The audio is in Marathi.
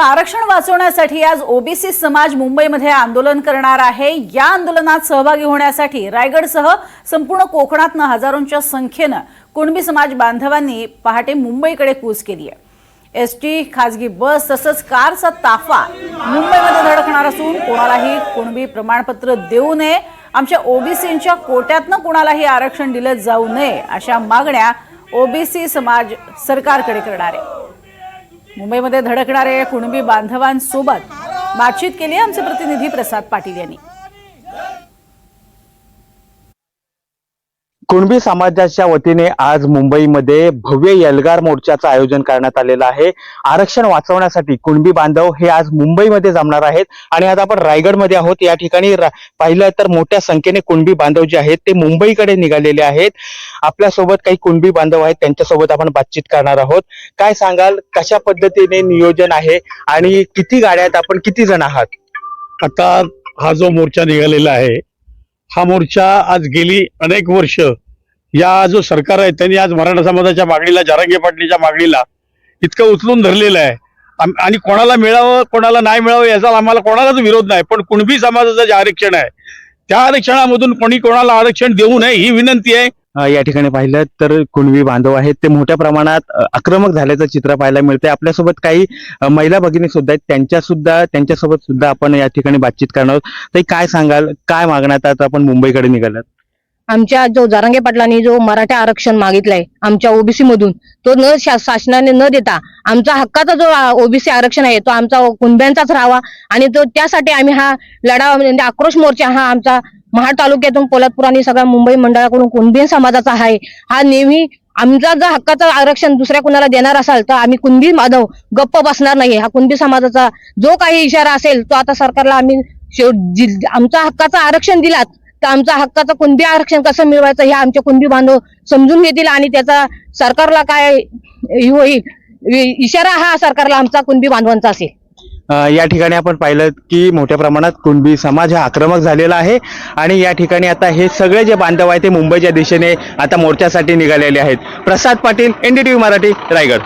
तर आरक्षण वाचवण्यासाठी आज ओबीसी समाज मुंबईमध्ये आंदोलन करणार आहे. या आंदोलनात सहभागी होण्यासाठी रायगडसह संपूर्ण कोकणातनं हजारोंच्या संख्येनं कुणबी समाज बांधवांनी पहाटे मुंबईकडे कूच केली आहे. एस टी खाजगी बस तसंच कारचा ताफा मुंबईमध्ये धडकणार असून कोणालाही कुणबी प्रमाणपत्र देऊ नये. आमच्या ओबीसींच्या कोट्यातनं कोणालाही आरक्षण दिलं जाऊ नये अशा मागण्या ओबीसी समाज सरकारकडे करणार आहे. मुंबईमध्ये धडकणारे कुणबी बांधवांसोबत बातचीत केली आमचे प्रतिनिधी प्रसाद पाटील यांनी. कुणबी समाजाच्या वतीने आज मुंबईमध्ये भव्य यलगार मोर्चाचं आयोजन करण्यात आलेलं आहे. आरक्षण वाचवण्यासाठी कुणबी बांधव हे आज मुंबईमध्ये जमणार आहेत. आणि आज आपण रायगडमध्ये आहोत. या ठिकाणी रा- पाहिलं तर मोठ्या संख्येने कुणबी बांधव जे आहेत ते मुंबईकडे निघालेले आहेत. आपल्यासोबत काही कुणबी बांधव आहेत. त्यांच्यासोबत आपण बातचीत करणार आहोत. काय सांगाल? कशा पद्धतीने नियोजन आहे? आणि किती गाड्या आहेत? आपण किती जण आहात? आता हा जो मोर्चा निघालेला आहे हा मोर्चा आज गेली अनेक वर्ष. या जो सरकार आहे त्यांनी आज मराठा समाजाच्या मागणीला जारांगे पाटलीच्या मागणीला इतकं उचलून धरलेलं आहे. आणि कोणाला मिळावं कोणाला नाही मिळावं याचा आम्हाला कोणालाच विरोध नाही पण कुणबी समाजाचं जे आरक्षण आहे त्या आरक्षणामधून कोणी कोणाला आरक्षण देऊ नये ही विनंती आहे. या ठिकाणी पाहिलं तर कुणवी बांधव आहेत. ते मोठ्या प्रमाणात आक्रमक झाल्याचं चित्र पाहायला मिळते आपल्यासोबत काही महिला भगिनी सुद्धा आहेत. त्यांच्या सुद्धा त्यांच्यासोबत सुद्धा आपण या ठिकाणी बातचीत करणार आहोत. तर काय सांगाल? काय मागण्यात आता आपण मुंबईकडे निघालात? आमच्या जो जारांगे पाटलांनी जो मराठा आरक्षण मागितलंय आमच्या ओबीसी मधून तो न शा- शासनाने न देता आमचा हक्काचा जो ओबीसी आरक्षण आहे तो आमचा कुणब्यांचाच राहावा. आणि तो त्यासाठी आम्ही हा लढा म्हणजे आक्रोश मोर्चा हा आमचा महाड तालुक्यातून पोलादपूर आणि सगळ्या मुंबई मंडळाकडून कुणबी समाजाचा आहे. हा नेहमी आमचा जर हक्काचं आरक्षण दुसऱ्या कुणाला देणार असाल तर आम्ही कुणबी माधव गप्प बसणार नाही हा कुणबी समाजाचा जो काही इशारा असेल तो आता सरकारला आम्ही जि- आमचा हक्काचं आरक्षण दिलात तर आमचा हक्काचं कुणबी आरक्षण कसं मिळवायचं हे आमचे कुणबी बांधव समजून घेतील आणि त्याचा सरकारला काय होईल इशारा हा सरकारला आमचा कुणबी बांधवांचा असेल. या ठिकाणी आपण पाहिलं की मोठ्या प्रमाणात कुणबी समाज हा आक्रमक झालेला आहे. आणि या ठिकाणी आता हे सगळे जे बांधव आहेत ते मुंबईच्या दिशेने आता मोर्चासाठी निघालेले आहेत. प्रसाद पाटील एनडीटीव्ही मराठी रायगड.